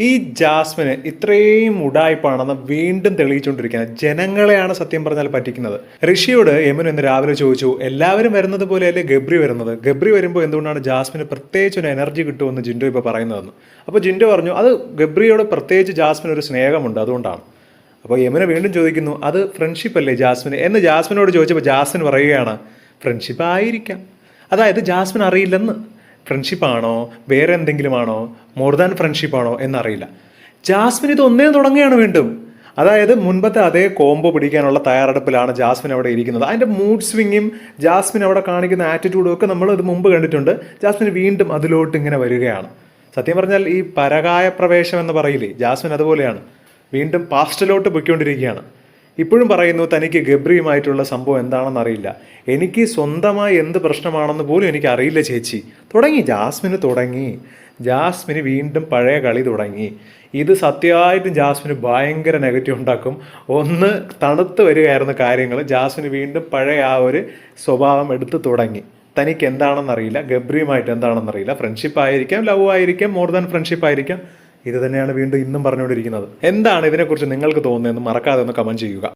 ഈ ജാസ്മിന് ഇത്രയും ഉടായ്പാണെന്ന് വീണ്ടും തെളിയിച്ചുകൊണ്ടിരിക്കുന്നത് ജനങ്ങളെയാണ് സത്യം പറഞ്ഞാൽ പറ്റിക്കുന്നത്. ഋഷിയോട് യമൻ ഇന്ന് രാവിലെ ചോദിച്ചു എല്ലാവരും വരുന്നത് പോലെയല്ലേ ഗബ്രി വരുന്നത്? ഗബ്രി വരുമ്പോൾ എന്തുകൊണ്ടാണ് ജാസ്മിന് പ്രത്യേകിച്ച് ഒരു എനർജി കിട്ടുമെന്ന് ജിൻഡോ ഇപ്പോൾ പറയുന്നതെന്ന്? അപ്പോൾ ജിൻഡോ പറഞ്ഞു അത് ഗബ്രിയോട് പ്രത്യേകിച്ച് ജാസ്മിന് ഒരു സ്നേഹമുണ്ട് അതുകൊണ്ടാണ്. അപ്പോൾ യമുന വീണ്ടും ചോദിക്കുന്നു അത് ഫ്രണ്ട്ഷിപ്പ് അല്ലേ ജാസ്മിന്? എന്ന് ജാസ്മിനോട് ചോദിച്ചപ്പോൾ ജാസ്മിൻ പറയുകയാണ് ഫ്രണ്ട്ഷിപ്പ് ആയിരിക്കാം. അതായത് ജാസ്മിൻ അറിയില്ലെന്ന്. ഫ്രണ്ട്ഷിപ്പ് ആണോ? വേറെ എന്തെങ്കിലും ആണോ മോർ ദാൻ ഫ്രണ്ട്ഷിപ്പ് ആണോ? എന്നറിയില്ല. ജാസ്മിൻ ഇത് ഒന്നേ തുടങ്ങുകയാണ് വീണ്ടും. അതായത് മുൻപത്തെ അതേ കോംബോ പിടിക്കാനുള്ള തയ്യാറെടുപ്പിലാണ് ജാസ്മിൻ അവിടെ ഇരിക്കുന്നത്. അതിന്റെ മൂഡ് സ്വിങ്ങും ജാസ്മിൻ അവിടെ കാണിക്കുന്ന ആറ്റിറ്റ്യൂഡും ഒക്കെ നമ്മൾ ഇത് മുമ്പ് കണ്ടിട്ടുണ്ട്. ജാസ്മിൻ വീണ്ടും അതിലോട്ട് ഇങ്ങനെ വരികയാണ്. സത്യം പറഞ്ഞാൽ ഈ പരകായ പ്രവേശം എന്ന് പറയില്ലേ ജാസ്മിൻ അതുപോലെയാണ്. വീണ്ടും പാസ്റ്റിലോട്ട് പൊയ്ക്കൊണ്ടിരിക്കുകയാണ്. ഇപ്പോഴും പറയുന്നു തനിക്ക് ഗബ്രിയുമായിട്ടുള്ള സംഭവം എന്താണെന്ന് അറിയില്ല. എനിക്ക് സ്വന്തമായി എന്ത് പ്രശ്നമാണെന്ന് പോലും എനിക്ക് അറിയില്ല ചേച്ചി. തുടങ്ങി. ജാസ്മിന് തുടങ്ങി. ജാസ്മിന് വീണ്ടും പഴയ കളി തുടങ്ങി. ഇത് സത്യമായിട്ടും ജാസ്മിന് ഭയങ്കര നെഗറ്റീവ് ഉണ്ടാക്കും. ഒന്ന് തണുത്ത് വരികയായിരുന്ന കാര്യങ്ങൾ ജാസ്മിന് വീണ്ടും പഴയ ആ ഒരു സ്വഭാവം എടുത്തു തുടങ്ങി. തനിക്ക് എന്താണെന്നറിയില്ല. ഗബ്രിയുമായിട്ട് എന്താണെന്നറിയില്ല. ഫ്രണ്ട്ഷിപ്പ് ആയിരിക്കാം ലവ് ആയിരിക്കാം മോർ ദാൻ ഫ്രണ്ട്ഷിപ്പ് ആയിരിക്കാം. ഇത് തന്നെയാണ് വീണ്ടും ഇന്നും പറഞ്ഞുകൊണ്ടിരിക്കുന്നത്. എന്താണ് ഇതിനെക്കുറിച്ച് നിങ്ങൾക്ക് തോന്നുന്നതെന്ന് മറക്കാതെ ഒന്ന് കമന്റ് ചെയ്യുക.